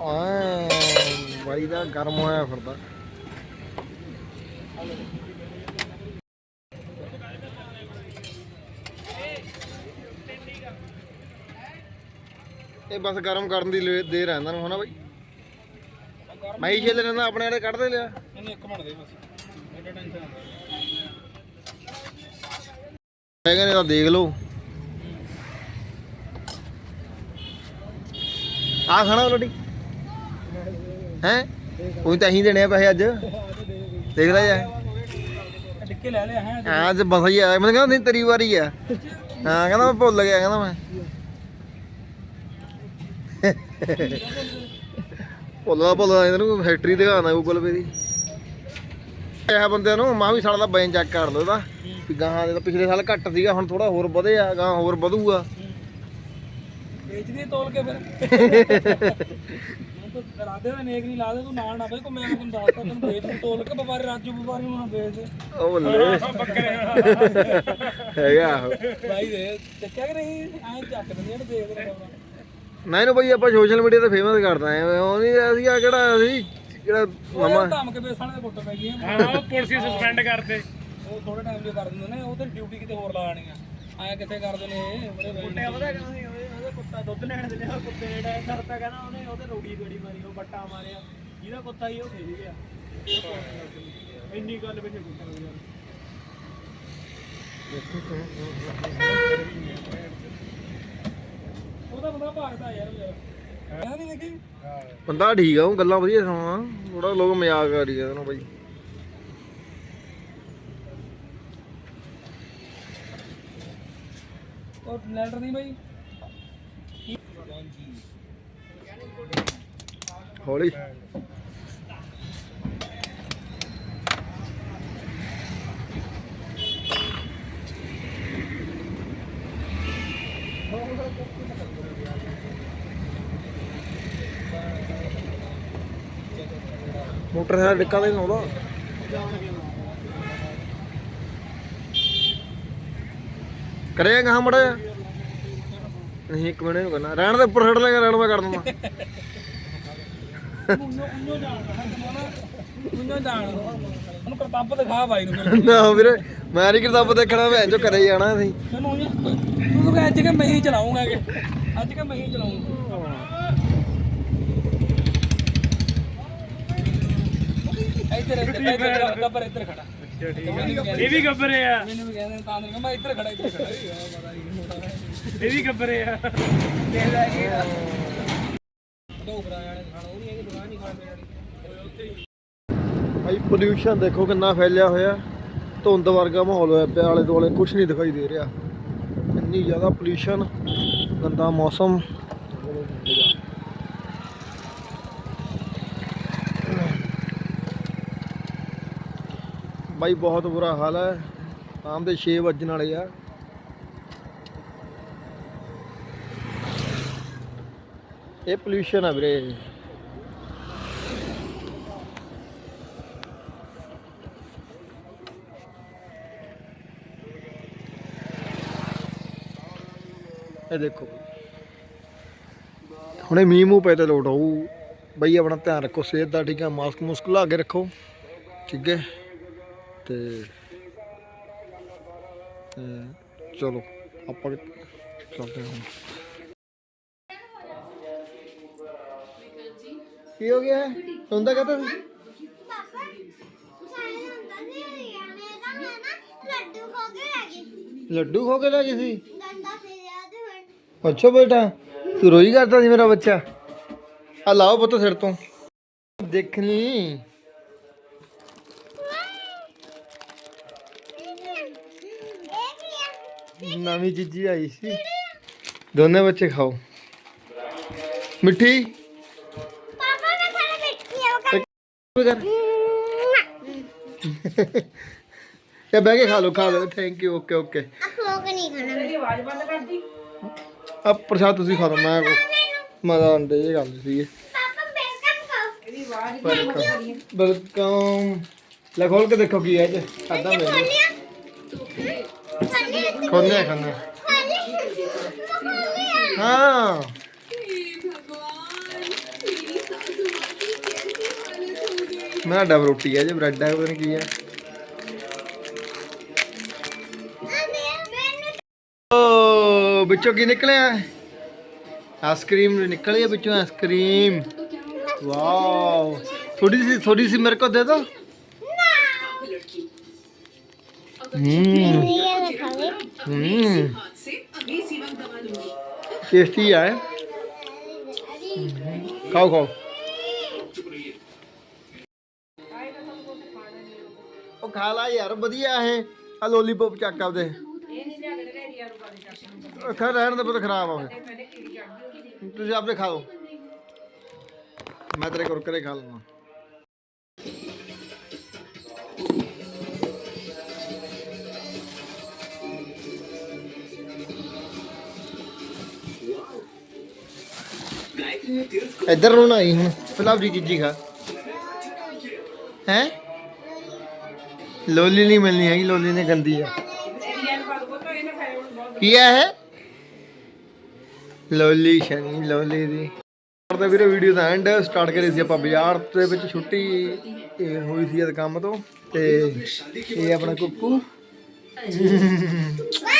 ਆ ਬਾਈ ਦਾ ਗਰਮ ਹੋਇਆ ਫਿਰਦਾ। ਇਹ ਬਸ ਗਰਮ ਕਰਨ ਦੀ ਲੇ- ਦੇਰ ਇਹਨਾਂ ਨੂੰ ਹਨਾ ਬਾਈ? ਮੈਂ ਹੀ ਛੇਲੇ ਲੈਂਦਾ ਆਪਣੇ ਵਾਲੇ ਕੱਢ ਦੇ ਲਿਆ। ਇਹਨੂੰ ਇੱਕ ਬਣ ਦੇ ਬਸ। ਐਡਾ ਟੈਨਸ਼ਨ ਨਾ ਹੈਗਾ ਨੇ ਤਾਂ ਦੇਖ ਲਓ। ਆ ਖਾਣਾ ਲੱਡੀ ਹੈ? ਕੋਈ ਤਾਂ ਅਸੀਂ ਦੇਣੇ ਆ ਪੈਸੇ ਅੱਜ। ਦੇਖ ਲੈ ਜਾ ਟਿੱਕੇ ਲੈ ਲਿਆ ਹੈ ਹਾਂ ਅੱਜ ਬਸ ਹੀ ਆਇਆ ਮੈਨੂੰ ਕਹਿੰਦਾ ਨਹੀਂ ਤੇਰੀ ਵਾਰੀ ਆ। ਹਾਂ ਕਹਿੰਦਾ ਮੈਂ ਭੁੱਲ ਗਿਆ ਕਹਿੰਦਾ ਮੈਂ। ਭੁੱਲਦਾ ਭੁੱਲਦਾ ਇਹਨਾਂ ਨੂੰ ਫੈਕਟਰੀ ਦਿਖਾਣਾ ਗੂਗਲ ਪੇ ਦੀ। ਇਹ ਬੰਦਿਆਂ ਨੂੰ ਮਾਂ ਵੀ ਸਾਲਾ ਦਾ ਬੈਨ ਚੈੱਕ ਕਰ ਲਓ ਇਹਦਾ। ਵੀ ਗਾਹਾਂ ਦੇ ਤਾਂ ਪਿਛਲੇ ਸਾਲ ਘੱਟ ਸੀਗਾ ਹੁਣ ਥੋੜਾ ਹੋਰ ਵਧਿਆ ਗਾਂ ਹੋਰ ਵਧੂਗਾ। ਵੇਚ ਦੀ ਤੋਲ ਕੇ ਫਿਰ। ਲਾ ਦੇ ਨੇਕ ਨਹੀਂ ਲਾ ਦੇ ਤੂੰ ਨਾਲ ਨਾ ਬਈ ਕੋ ਮੈਂ ਤੈਨੂੰ ਦੱਸਦਾ ਤੈਨੂੰ ਵੇਚ ਨੂੰ ਤੋਲ ਕੇ ਵਪਾਰੀ ਰਾਜੂ ਵਪਾਰੀ ਨੂੰ ਨਾ ਵੇਚ ਉਹ ਬੱਲੇ ਹੈਗਾ ਆਹੋ। ਭਾਈ ਦੇ ਚੱਕਿਆ ਕਿ ਨਹੀਂ? ਐਂ ਚੱਕ ਦਿੰਦੀਆਂ ਨੇ ਦੇਖ ਦੇ ਨਾ ਇਹਨੂੰ ਬਈ ਆਪਾਂ ਸੋਸ਼ਲ ਮੀਡੀਆ ਤੇ ਫੇਮਸ ਕਰਦਾ ਐ। ਉਹ ਨਹੀਂ ਅਸੀਂ ਆ ਕਿਹੜਾ ਅਸੀਂ ਜਿਹੜਾ ਨਵਾਂ? ਧਮਕ ਬੇਸਾਂ ਦੇ ਫੋਟੋ ਪੈ ਗਈਆਂ। ਹਾਂ ਉਹ ਪੁਲਿਸ ਸਸਪੈਂਡ ਕਰਤੇ ਉਹ ਥੋੜੇ ਟਾਈਮ ਲਈ ਕਰ ਦਿੰਦੇ ਨੇ ਉਹ ਤੇ ਡਿਊਟੀ ਕਿਤੇ ਹੋਰ ਲਾ ਆਣੀ ਆ ਐਂ ਕਿੱਥੇ ਕਰਦੇ ਨੇ ਇਹ? ਬੜੇ ਕੁੱਤੇ ਉਹਦਾ ਕਹਿੰਦਾ ਕੁੱਤਾ ਦੁੱਧ ਲੈਣ ਦੇ ਲਿਆ ਕੁੱਤੇ ਜਿਹੜਾ ਕਰਤਾ ਕਹਿੰਦਾ ਉਹਨੇ ਉਹਦੇ ਰੋੜੀ ਗੜੀ ਮਾਰੀ ਉਹ ਬੱਟਾ ਮਾਰਿਆ। ਜਿਹਦਾ ਕੁੱਤਾ ਸੀ ਉਹ ਖੇਡ ਗਿਆ। ਇੰਨੀ ਗੱਲ ਵਿੱਚ ਕੁੱਤਾ ਹੋ ਗਿਆ। ਉਹਦਾ ਬੰਦਾ ਭਾਗਦਾ ਯਾਰ ਕਹਿੰਦਾ ਨਹੀਂ ਦੇਖੀ ਬੰਦਾ ਠੀਕ ਆ ਉਹ ਗੱਲਾਂ ਵਧੀਆ ਸੁਣਾ ਥੋੜਾ ਲੋਕ ਮਜ਼ਾਕ ਕਰ ਆ ਇਹਨੂੰ ਬਈ। ਉਹ ਲੈਂਡਰ ਨਹੀਂ ਬਾਈ? ਹੌਲੀ। ਮੋਟਰ ਦਾ ਡਿੱਕਾ ਦੇ ਲਾਉਂਦਾ ਕਰੇਗਾ ਕਹਾਂ ਮੜਾ ਨਹੀਂ, ਇੱਕ ਮਿੰਟ ਨੂੰ ਕਰਨਾ। ਰਹਿਣ ਦੇ ਉੱਪਰ ਛੱਡ ਲੇਗਾ ਰਹਿਣ ਮੈਂ ਕਰ ਦੂੰਗਾ। ਉਹਨੂੰ ਹੈ ਕਰਤੱਬ ਦਿਖਾ ਬਾਈ ਨੂੰ ਫਿਰ ਨਾ ਵੀਰੇ ਮੈਂ ਨਹੀਂ ਕਿਤਾਬ ਦੇਖਣਾ ਮੈਂ ਜੋ ਕਰੇ ਜਾਣਾ ਅਸੀਂ ਤੈਨੂੰ ਉਹਨੂੰ ਤੂੰ ਤਾਂ ਅੱਜ ਕਿ ਮੈਂ ਹੀ ਚਲਾਉਂਗਾ ਕਿ ਅੱਜ ਕਿ ਮੈਂ ਹੀ ਚਲਾਉਂਗਾ ਇੱਧਰ ਇੱਧਰ ਇੱਧਰ ਗੱਬਰ ਇੱਧਰ ਖੜਾ ਇਹ ਵੀ ਗੱਬਰੇ ਆ। ਮੈਨੂੰ ਵੀ ਕਹਿੰਦੇ ਤਾਂ ਨੇ ਮੈਂ ਇੱਧਰ ਖੜਾ ਇੱਧਰ ਖੜਾ ਪਤਾ ਨਹੀਂ ਇਹ ਵੀ ਗੱਬਰੇ ਆ ਕੀ ਢੋਕਰਾ ਵਾਲੇ ਖਾਣਾ ਉਹ ਨਹੀਂ ਹੈਗੀ ਦੁਕਾਨ ਨਹੀਂ ਖਾਣ ਵਾਲੀ ਉੱਥੇ ਹੀ ਭਾਈ ਪੋਲਿਊਸ਼ਨ ਦੇਖੋ ਕਿੰਨਾ ਫੈਲਿਆ ਹੋਇਆ। ਧੁੰਦ ਵਰਗਾ ਮਾਹੌਲ ਹੋਇਆ ਪਿਆ, ਆਲੇ ਦੁਆਲੇ ਕੁਝ ਨਹੀਂ ਦਿਖਾਈ ਦੇ ਰਿਹਾ। ਇੰਨੀ ਜ਼ਿਆਦਾ ਪੋਲਿਊਸ਼ਨ ਗੰਦਾ ਮੌਸਮ। ਬਾਈ ਬਹੁਤ ਬੁਰਾ ਹਾਲ ਹੈ। ਸ਼ਾਮ ਦੇ 6 ਵੱਜਣ ਵਾਲੇ ਆ। ਇਹ ਪੋਲਿਊਸ਼ਨ ਆ ਵੀਰੇ। ਇਹ ਦੇਖੋ। ਹੁਣੇ ਮੀਂਹ ਮੂੰਹ ਪਏ ਤੇ ਲੋਟ ਆਊ ਬਈ ਆਪਣਾ ਧਿਆਨ ਰੱਖੋ ਸਿਹਤ ਦਾ ਠੀਕ ਹੈ ਮਾਸਕ ਮੁਸਕ ਲਾ ਕੇ ਰੱਖੋ। ਠੀਕ ਹੈ? ਤੇ ਚਲੋ ਆਪਾਂ ਚਲਦੇ ਹਾਂ ਕੀ ਹੋ ਗਿਆ? ਹੁੰਦਾ ਕਹਤਾ ਲੱਡੂ ਖੋ ਕੇ ਲੈ ਗਈ। ਲੱਡੂ ਖੋ ਕੇ ਲੈ ਗਈ ਸੀ? ਅੱਛਾ ਬੇਟਾ ਤੂੰ ਰੋਈ ਕਰਦਾ ਸੀ ਮੇਰਾ ਬੱਚਾ। ਆ ਲਾਓ ਪੁੱਤ ਸਿਰ ਤੋਂ। ਦੇਖਣੀ। ਨਵੀਂ ਚੀਜ਼ੀ ਆਈ ਸੀ। ਦੋਨੇ ਬੱਚੇ ਖਾਓ। ਮਿੱਠੀ। ਪਾਪਾ ਮੈਂ ਖਾਣਾ ਮਿੱਠੀ ਆ ਉਹ ਕੋਈ ਕਰ। ਇਹ ਬਹਿ ਕੇ ਖਾ ਲਓ ਖਾ ਲਓ। Thank you okay okay kho ਕੇ ਨਹੀਂ ਖਾਣਾ। ਮੇਰੀ ਆਵਾਜ਼ ਬੰਦ ਕਰਦੀ। ਆ ਪ੍ਰਸ਼ਾਦ ਤੁਸੀਂ ਖਾ ਲਓ ਮੈਂ ਮੈਂ ਤਾਂ ਅੰਡੇ ਇਹ ਗੱਲ ਸੀ ਵੈਲਕਮ ਲੈ ਖੋਲ ਕੇ ਦੇਖੋ ਕੀ ਹੈ ਇਹ ਚ। ਖਾਦਾ ਮੈਂ ਖੋਲਿਆ। ਖਾਣਾ। ਹਾਂ। ਮੇਰਾ ਡਬ ਰੋਟੀ ਹੈ ਜੇ ਬ੍ਰੈਡ ਹੈ ਪਤਾ ਨਹੀਂ ਕੀ ਹੈ। ਓ ਵਿੱਚੋਂ ਕੀ ਨਿਕਲਿਆ? ਆਈਸਕ੍ਰੀਮ ਨਿਕਲੀ ਹੈ ਵਿੱਚੋਂ ਆਈਸਕ੍ਰੀਮ ਵਾਓ ਥੋੜੀ ਸੀ ਥੋੜੀ ਸੀ ਮੇਰੇ ਕੋ ਦੇ ਦੋ। ਹੂੰ। ਟੇਸਟੀ ਹੈ? ਖਾਓ ਖਾਓ। ਉਹ ਖਾ ਲਾ ਯਾਰ, ਵਧੀਆ ਇਹ ਆ ਲੋਲੀਪੌਪ ਚੱਕ ਆਪਦੇ। ਉਹ ਖਾ ਰਹਿਣ ਦੇ ਪੁੱਤ ਖਰਾਬ ਆ ਫਿਰ ਤੁਸੀਂ ਆਪੇ ਖਾ ਲਓ ਮੈਂ ਤੇਰੇ ਕੁਰਕਰੇ ਖਾ ਲਵਾਂ ਇੱਧਰ ਨੂੰ ਨਾ ਆਈ ਹੁਣ ਫਿਲਹਾਲ ਜੀ ਚੀਜ਼ੀ ਖਾ ਹੈ ਲੋਲੀ ਨਹੀਂ ਮਿਲਣੀ ਹੈਗੀ ਲੋਲੀ ਨੇ ਲੋਲੀ ਸ਼ਨੀ ਲੋਲੀ ਦੀ। ਕਰਦੇ ਵੀਰੇ ਵੀਡੀਓ ਦਾ ਐਂਡ ਸਟਾਰਟ ਕਰੀ ਸੀ ਆਪਾਂ ਬਾਜ਼ਾਰ ਦੇ ਵਿੱਚ ਛੁੱਟੀ ਇਹ ਹੋਈ ਸੀ ਅੱਜ ਕੰਮ ਤੋਂ। ਤੇ ਇਹ ਆਪਣਾ ਕੁੱਕੂ।